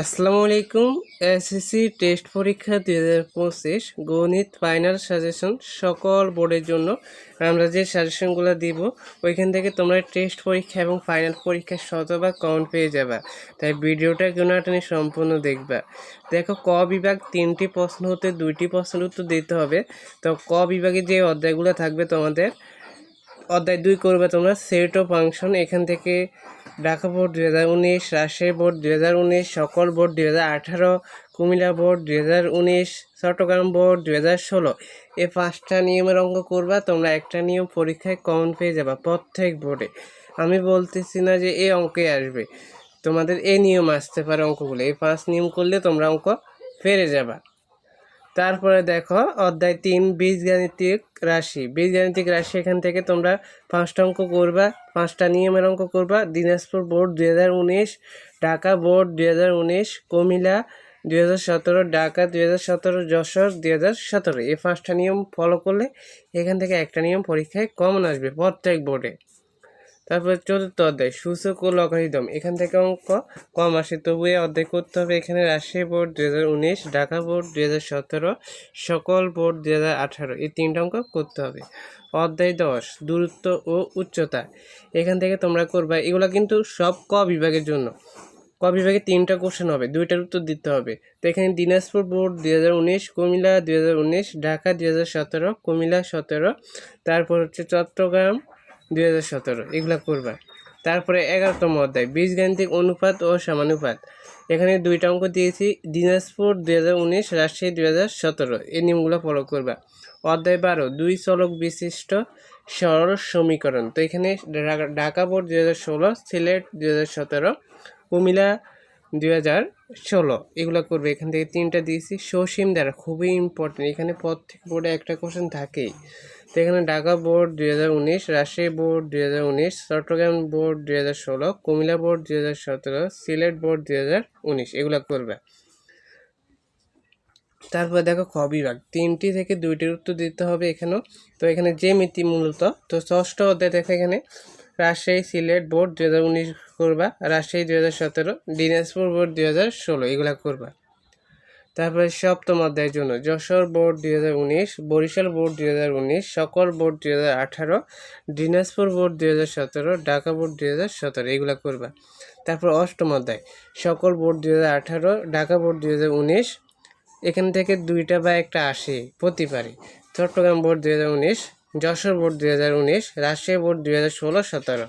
আসসালামু আলাইকুম SSC test পরীক্ষা দুই হাজার পঁচিশ গণিত ফাইনাল সাজেশন সকল বোর্ডের জন্য আমরা যে সাজেশনগুলো দিব, ওইখান থেকে তোমরা টেস্ট পরীক্ষা এবং ফাইনাল পরীক্ষা শতভাগ কমন পেয়ে যাবা। তাই ভিডিওটা গুণাটানি সম্পূর্ণ দেখবা। দেখো, ক বিভাগ তিনটি প্রশ্ন হতে দুইটি প্রশ্নের উত্তর দিতে হবে। তো ক বিভাগে যে অধ্যায়গুলো থাকবে তোমাদের অধ্যায় দুই করবে তোমরা, সেট অফ ফাংশন, এখান থেকে ঢাকা বোর্ড দুই হাজার উনিশ, রাজশাহী বোর্ড দুই হাজার উনিশ, সকল বোর্ড দুই হাজার আঠারো, কুমিল্লা বোর্ড দুই হাজার উনিশ, চট্টগ্রাম বোর্ড দুই হাজার ষোলো। এই পাঁচটা নিয়মের অঙ্ক করবা, তোমরা একটা নিয়ম পরীক্ষায় কমন পেয়ে যাবা প্রত্যেক বোর্ডে। আমি বলতেছি না যে এই অঙ্কে আসবে, তোমাদের এই নিয়ম আসতে পারে অঙ্কগুলো। এই পাঁচ নিয়ম করলে তোমরা অঙ্ক পেরে যাবা। তারপরে দেখো, অধ্যায় তিন, বীজগাণিতিক রাশি। বীজগাণিতিক রাশি এখান থেকে তোমরা পাঁচটা অঙ্ক করবা, পাঁচটা নিয়মের অঙ্ক করবা। দিনাজপুর বোর্ড দুই হাজার উনিশ, ঢাকা বোর্ড দুই হাজার দুই ঢাকা দুই হাজার সতেরো, যশোর দুই হাজার সতেরো। এই পাঁচটা নিয়ম ফলো করলে এখান থেকে একটা নিয়ম পরীক্ষায় কমন আসবে প্রত্যেক বোর্ডে তারপরে চতুর্থ অধ্যায়, সূচক ও লগারিদম। এখান থেকে অঙ্ক কম আসে তবু এই অধ্যায় করতে হবে। এখানে রাজশাহী বোর্ড দু হাজার উনিশ, ঢাকা বোর্ড দু হাজার সতেরো, সকল বোর্ড দু হাজার আঠারো, এই তিনটা অঙ্ক করতে হবে। অধ্যায় দশ, দূরত্ব ও উচ্চতা। এখান থেকে তোমরা করবা, এগুলো কিন্তু সব ক বিভাগের জন্য। ক বিভাগে তিনটা কোশ্চেন হবে, দুইটার উত্তর দিতে হবে। তো এখানে দিনাজপুর বোর্ড দুই হাজার উনিশ, কুমিল্লা দুই হাজার উনিশ, ঢাকা দুই হাজার সতেরো, কুমিল্লা সতেরো, তারপর হচ্ছে চট্টগ্রাম দুই হাজার সতেরো, এগুলো করবা। তারপরে এগারোতম অধ্যায়, বীজগাণিতিক অনুপাত ও সমানুপাত। এখানে দুইটা অঙ্ক দিয়েছি, দিনাজপুর দুই হাজার উনিশ, রাজশাহী দুই হাজার সতেরো, এই নিয়মগুলো ফলো করবা। অধ্যায় বারো, দুই চলক বিশিষ্ট সরল সমীকরণ। তো এখানে ঢাকা- বোর্ড দুই হাজার ষোলো, সিলেট দুই হাজার সতেরো, কুমিল্লা দুই হাজার ষোলো। এগুলো করবে। এখান থেকে তিনটা দিয়েছি। সসীম দ্বারা খুবই ইম্পর্টেন্ট এখানে প্রত্যেক বোর্ডে একটা কোশ্চেন থাকেই। তো এখানে ঢাকা বোর্ড দুই হাজার উনিশ, রাজশাহী বোর্ড দুই হাজার উনিশ, চট্টগ্রাম বোর্ড দুই হাজার ষোলো, কুমিল্লা বোর্ড দুই হাজার সতেরো, সিলেট বোর্ড দুই হাজার উনিশ। এগুলো করবে। তারপর দেখো খ বিভাগ। তিনটি থেকে দুইটির উত্তর দিতে হবে এখানেও। তো এখানে যে মিতি মূলত। তো ষষ্ঠ অধ্যায় দেখো এখানে। রাজশাহী সিলেট বোর্ড দুই হাজার উনিশ করবা রাজশাহী দুই হাজার সতেরো দিনাজপুর বোর্ড দুই হাজার ষোলো এগুলা করবা তারপরে সপ্তম অধ্যায়ের জন্য যশোর বোর্ড দুই হাজার উনিশ বরিশাল বোর্ড দুই হাজার উনিশ সকল বোর্ড দুই হাজার আঠারো দিনাজপুর বোর্ড দুই হাজার সতেরো ঢাকা বোর্ড দুই হাজার সতেরো এগুলো করবা তারপর অষ্টম অধ্যায় সকল বোর্ড দুই হাজার আঠারো ঢাকা বোর্ড দুই হাজার উনিশ এখান থেকে দুইটা বা একটা আসে প্রতি পারে চট্টগ্রাম বোর্ড দুই হাজার উনিশ যশোর বোর্ড দুই হাজার উনিশ, রাজশাহী বোর্ড দুই হাজার ষোলো, সতেরো।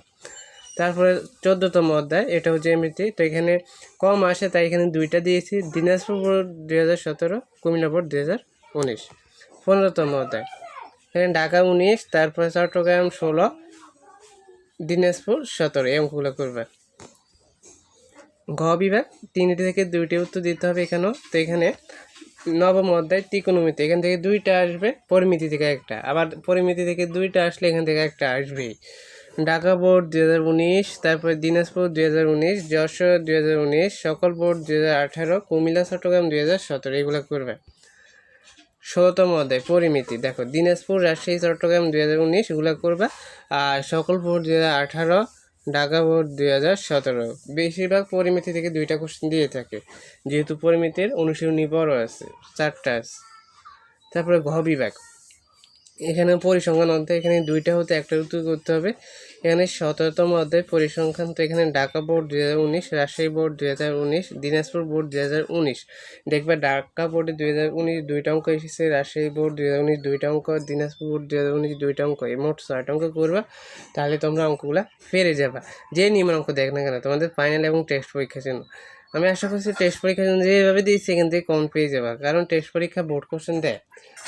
তারপরে চোদ্দতম অধ্যায়, এটা হচ্ছে এমনিতে তো এখানে কম আসে তাই এখানে দুইটা দিয়েছি, দিনাজপুর বোর্ড দুই হাজার সতেরো, কুমিল্লা বোর্ড দুই হাজার উনিশ। পনেরোতম অধ্যায়, এখানে ঢাকা উনিশ, তারপরে চট্টগ্রাম ষোলো, দিনাজপুর সতেরো অঙ্কগুলো করবে। ঘ বিভাগ, তিনটি থেকে দুইটি উত্তর দিতে হবে এখানেও, তো এখানে নবম অধ্যায় ত্রিকোণমিতি, এখান থেকে দুইটা আসবে, পরিমিতি থেকে একটা। আবার পরিমিতি থেকে দুইটা আসলে এখান থেকে একটা আসবেই। ঢাকা বোর্ড দুই হাজার উনিশ, তারপরে দিনাজপুর দুই হাজার উনিশ, যশোর দুই হাজার উনিশ সকল বোর্ড দুই হাজার আঠারো, কুমিল্লা, চট্টগ্রাম দুই হাজার সতেরো, এগুলো করবে। ষোলোতম অধ্যায়, পরিমিতি। দেখো, দিনাজপুর, রাজশাহী, চট্টগ্রাম দুই হাজার উনিশ, এগুলো করবা। আর সকল বোর্ড দুই হাজার আঠারো ঢাকা বোর্ড দুই হাজার সতেরো। বেশিরভাগ পরিমিতি থেকে দুইটা কোশ্চেন দিয়ে থাকে। যেহেতু পরিমিতির অনুশীলনী বড় আছে, চারটা আছে। তারপরে ঘ বিভাগ। এখানে পরিসংখ্যান অধ্যায় এখানে দুইটা হতে একটা উত্তর করতে হবে। এখানে সতেরোতম অধ্যায় পরিসংখ্যান তো এখানে ঢাকা বোর্ড দুই হাজার উনিশ, রাজশাহী বোর্ড দুই হাজার উনিশ, দিনাজপুর বোর্ড দুই হাজার উনিশ। দেখবে ঢাকা বোর্ডে দুই হাজার উনিশ দুইটা অঙ্ক এসেছে, রাজশাহী বোর্ড দুই হাজার উনিশ দুইটা অঙ্ক, দিনাজপুর বোর্ড দুই হাজার উনিশ দুইটা অঙ্ক। এই মোট ছয়টা অঙ্ক করবা, তাহলে তোমরা অঙ্কগুলো পেরে যাবা। যে নিয়মের অঙ্ক দেখ না কেন, তোমাদের ফাইনাল এবং টেস্ট পরীক্ষার জন্য। আমি আশা করছি টেস্ট পরীক্ষা যেভাবে দিয়েছি এখান থেকে কম পেয়ে যাবা। কারণ টেস্ট পরীক্ষা বোর্ড কোশ্চেন দেয়।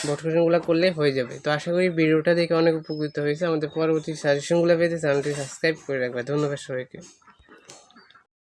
বোর্ড কোশ্চেনগুলো করলে হয়ে যাবে। তো আশা করি ভিডিওটা দেখে অনেক উপকৃত হয়েছে। আমাদের পরবর্তী সাজেশনগুলো পেয়েছে চ্যানেলটি সাবস্ক্রাইব করে রাখবে। ধন্যবাদ সবাইকে।